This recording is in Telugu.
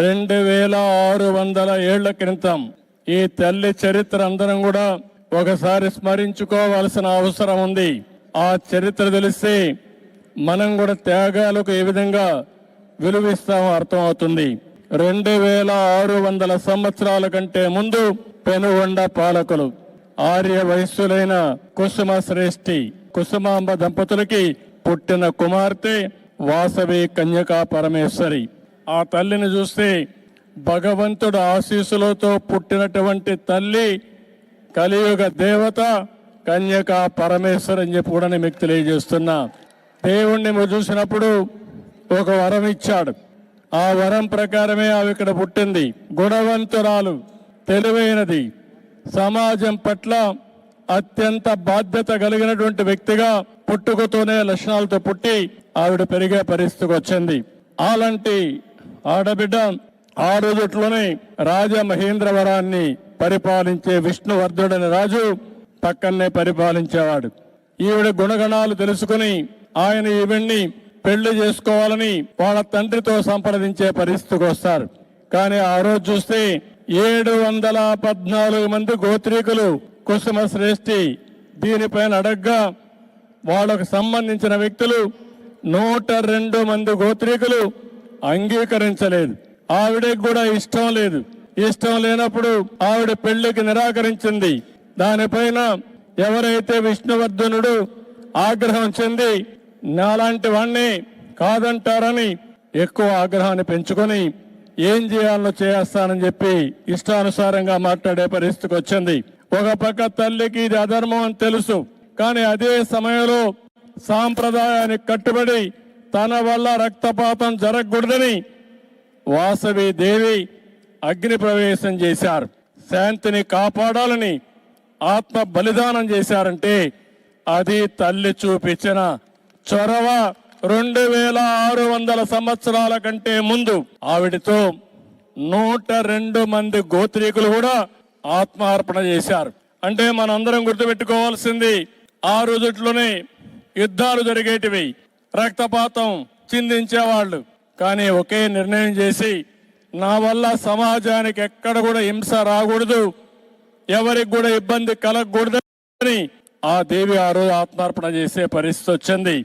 రెండు వేల ఆరు వందల ఏళ్ళ క్రితం ఈ తల్లి చరిత్ర అందరం కూడా ఒకసారి స్మరించుకోవాల్సిన అవసరం ఉంది. ఆ చరిత్ర తెలిస్తే మనం కూడా త్యాగాలకు ఏ విధంగా విలువిస్తామో అర్థమవుతుంది. రెండు వేల ఆరు వందల సంవత్సరాల కంటే ముందు పెనుగొండ పాలకులు ఆర్య వయస్సులైన కుసుమ శ్రేష్ఠి కుసుమాంబ దంపతులకి పుట్టిన కుమార్తె వాసవి కన్యకా పరమేశ్వరి. ఆ తల్లిని చూస్తే భగవంతుడు ఆశీస్సులతో పుట్టినటువంటి తల్లి కలియుగ దేవత కన్యక పరమేశ్వర్ అని చెప్పి కూడా నేను మీకు తెలియజేస్తున్నా. దేవుణ్ణి మీరు చూసినప్పుడు ఒక వరం ఇచ్చాడు. ఆ వరం ప్రకారమే ఆమె ఇక్కడ పుట్టింది. గుణవంతురాలు తెలివైనది సమాజం పట్ల అత్యంత బాధ్యత కలిగినటువంటి వ్యక్తిగా పుట్టుకతోనే లక్షణాలతో పుట్టి ఆవిడ పెరిగే పరిస్థితికి వచ్చింది. అలాంటి ఆడబిడ్డ ఆ రోజుట్లోనే రాజమహేంద్రవరాన్ని పరిపాలించే విష్ణువర్ధుడని రాజు పక్కనే పరిపాలించేవాడు. ఈవిడ గుణగణాలు తెలుసుకుని ఆయన ఈవిడ్ని పెళ్ళి చేసుకోవాలని వాళ్ళ తండ్రితో సంప్రదించే పరిస్థితికి వస్తారు. కానీ ఆ రోజు చూస్తే ఏడు వందల పద్నాలుగు మంది గోత్రీకులు కుసుమ శ్రేష్ఠి దీనిపైన అడగ్గా వాళ్ళకు సంబంధించిన వ్యక్తులు నూట రెండు మంది గోత్రీకులు అంగీకరించలేదు. ఆవిడకి కూడా ఇష్టం లేదు. ఇష్టం లేనప్పుడు ఆవిడ పెళ్ళికి నిరాకరించింది. దానిపైన ఎవరైతే విష్ణువర్ధనుడు ఆగ్రహం చెంది నాలాంటి వాణ్ణి కాదంటారని ఎక్కువ ఆగ్రహాన్ని పెంచుకొని ఏం చేయాలో చేస్తానని చెప్పి ఇష్టానుసారంగా మాట్లాడే పరిస్థితికి వచ్చింది. ఒక పక్క తల్లికి ఇది అధర్మం అని తెలుసు. కానీ అదే సమయంలో సాంప్రదాయానికి కట్టుబడి తన వల్ల రక్తపాతం జరగకూడదని వాసవి దేవి అగ్ని ప్రవేశం చేశారు. శాంతిని కాపాడాలని ఆత్మ బలిదానం చేశారంటే అది తల్లి చూపించిన చొరవ రెండు వేల ఆరు వందల సంవత్సరాల కంటే ముందు. ఆవిడతో నూట రెండు మంది గోత్రీకులు కూడా ఆత్మార్పణ చేశారు. అంటే మనందరం గుర్తుపెట్టుకోవాల్సింది ఆ రోజుట్లోనే యుద్ధాలు జరిగేటివి. రక్తపాతం చిందించేవాళ్ళు. కానీ ఒకే నిర్ణయం చేసి నా వల్ల సమాజానికి ఎక్కడ కూడా హింస రాకూడదు ఎవరికి కూడా ఇబ్బంది కలగకూడదని ఆ దేవి ఆ రోజు ఆత్మార్పణ చేసే పరిస్థితి వచ్చింది.